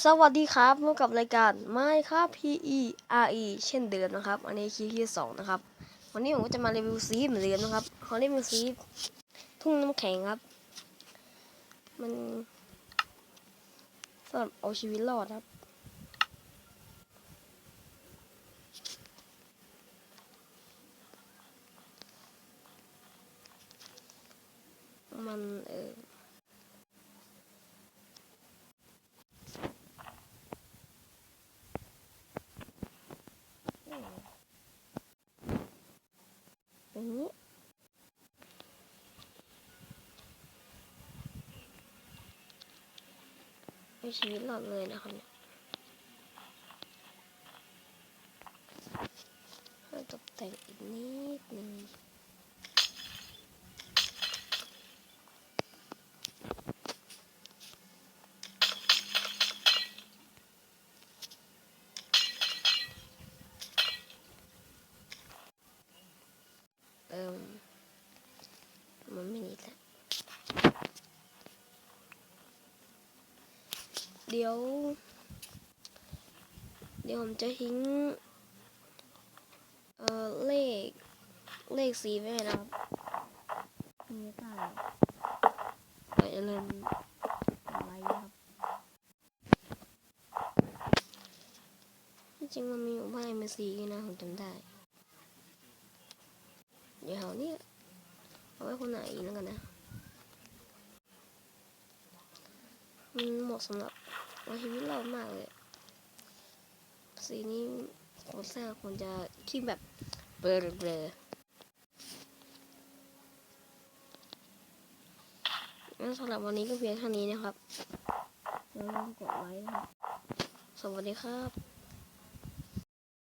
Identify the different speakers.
Speaker 1: สวัสดีครับพบกับรายการไม่ครับ PE RE เช่นเดิมนะครับ อันนี้คลิปที่สองนะครับ วันนี้ผมก็จะมารีวิวซีฟเหมือนเดิมนะครับเขารียกวิวซีฟทุ่งน้ำแข็งครับ มันสำหรับเอาชีวิตรอดครับ มันเออ อย่างนี้ ไม่ชีวิตรอดเลยนะครับเนี่ยให้ตกแต่งอีกนิดนึงเอิม มันไม่นิดแล้วเดี๋ยว เดี๋ยวผมจะทิ้ง เอ่อ เลข เลขสีไว้นะครับมีตาไปเริ่มอะไรครับที่จริงมันมีอยู่บ้านมาสีนะผมจำได้ เดี๋ยวเอาเนี่ย เอาไว้คนไหนแล้วกันนะ มันเหมาะสำหรับเอาชีวิตเรามากเลย สีนี้โคตรแซ่บควรจะที่แบบเบลอเบลองั้นสำหรับวันนี้ก็เพียงเท่านี้นะครับอย่าลืมกดไลค์นะครับ สวัสดีครับ